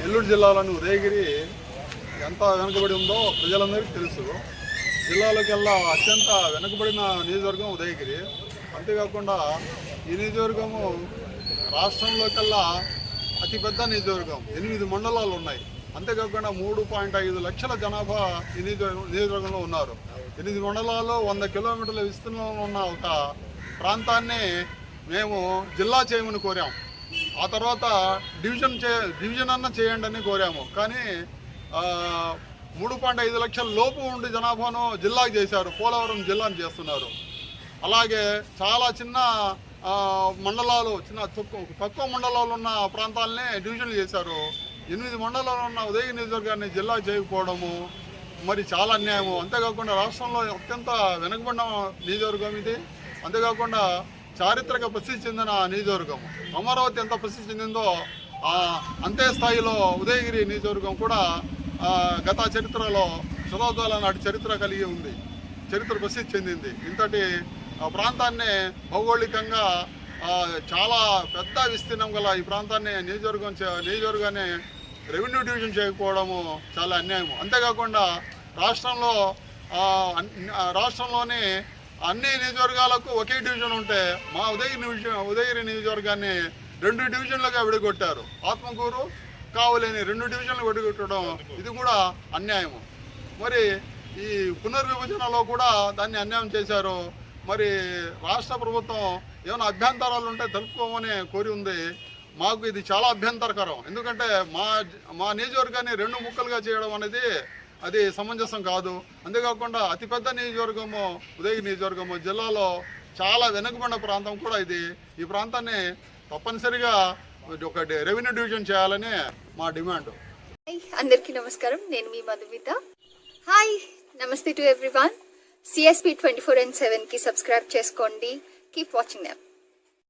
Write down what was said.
నెల్లూరు జిల్లాలోని ఉదయగిరి ఎంత వెనుకబడి ఉందో ప్రజలందరికీ తెలుసు. జిల్లాలోకెల్లా అత్యంత వెనుకబడిన నియోజకవర్గం ఉదయగిరి. అంతేకాకుండా ఈ నియోజకవర్గము రాష్ట్రంలోకెల్లా అతిపెద్ద నియోజకవర్గం. ఎనిమిది మండలాలు ఉన్నాయి. అంతేకాకుండా మూడు పాయింట్ ఐదు లక్షల జనాభా ఈ నియోజకవర్గంలో ఉన్నారు. ఎనిమిది మండలాల్లో వంద కిలోమీటర్ల విస్తీర్ణంలో ఉన్న ఒక ప్రాంతాన్ని మేము జిల్లా చేయమని కోరాం. ఆ తర్వాత డివిజన్ చే డివిజన్ అన్న చేయండి అని కోరాము. కానీ మూడు పాయింట్ ఐదు లక్షల లోపు ఉండి జనాభాను జిల్లాకు చేశారు. పోలవరం జిల్లాను చేస్తున్నారు. అలాగే చాలా చిన్న మండలాలు చిన్న తక్కువ తక్కువ మండలాలు ఉన్న ప్రాంతాలనే డివిజన్లు చేశారు. ఎనిమిది మండలాలు ఉన్న ఉదయ నియోజకవర్గాన్ని జిల్లా చేయకపోవడము మరి చాలా అన్యాయము. అంతేకాకుండా రాష్ట్రంలో అత్యంత వెనుకబడిన నియోజకవర్గం ఇది. అంతేకాకుండా చారిత్రక ప్రసిద్ధి చెందిన నియోజకవర్గం. అమరావతి ఎంత ప్రసిద్ధి చెందిందో అంతే స్థాయిలో ఉదయగిరి నియోజకవర్గం కూడా గత చరిత్రలో శతాబ్దాల నాటి చరిత్ర కలిగి ఉంది. చరిత్ర ప్రసిద్ధి చెందింది. ఇంతటి ఆ, ప్రాంతాన్ని భౌగోళికంగా చాలా పెద్ద విస్తీర్ణం గల ఈ ప్రాంతాన్ని నియోజకవర్గం నియోజకవర్గాన్ని రెవెన్యూ డివిజన్ చేయకపోవడము చాలా అన్యాయం అంతేకాకుండా రాష్ట్రంలో రాష్ట్రంలోని అన్ని నియోజకవర్గాలకు ఒకే డివిజన్ ఉంటే మా ఉదయగిరి నియోజక ఉదయగిరి నియోజకవర్గాన్ని రెండు డివిజన్లుగా విడగొట్టారు. ఆత్మకూరు కావలేని రెండు డివిజన్లు విడగొట్టడం ఇది కూడా అన్యాయము. మరి ఈ పునర్విభజనలో కూడా దాన్ని అన్యాయం చేశారు. మరి రాష్ట్ర ప్రభుత్వం ఏమైనా అభ్యంతరాలు ఉంటే తెలుపుకోమని కోరి ఉంది. మాకు ఇది చాలా అభ్యంతరకరం. ఎందుకంటే మా మా నియోజకవర్గాన్ని రెండు ముక్కలుగా చేయడం అనేది అది సమంజసం కాదు. అంతేకాకుండా అతిపెద్ద నియోజకవర్గము ఉదయగిరి నియోజకవర్గము జిల్లాలో చాలా వెనుకబడిన ప్రాంతం కూడా ఇది. ఈ ప్రాంతాన్ని తప్పనిసరిగా ఒక రెవెన్యూ డివిజన్ చేయాలని మా డిమాండ్. హాయ్ అందరికీ నమస్కారం. నేను మీ మధుమిత. హాయ్ నమస్తే to everyone. CSP twenty four and సెవెన్కి సబ్స్క్రైబ్ చేసుకోండి. Keep watching them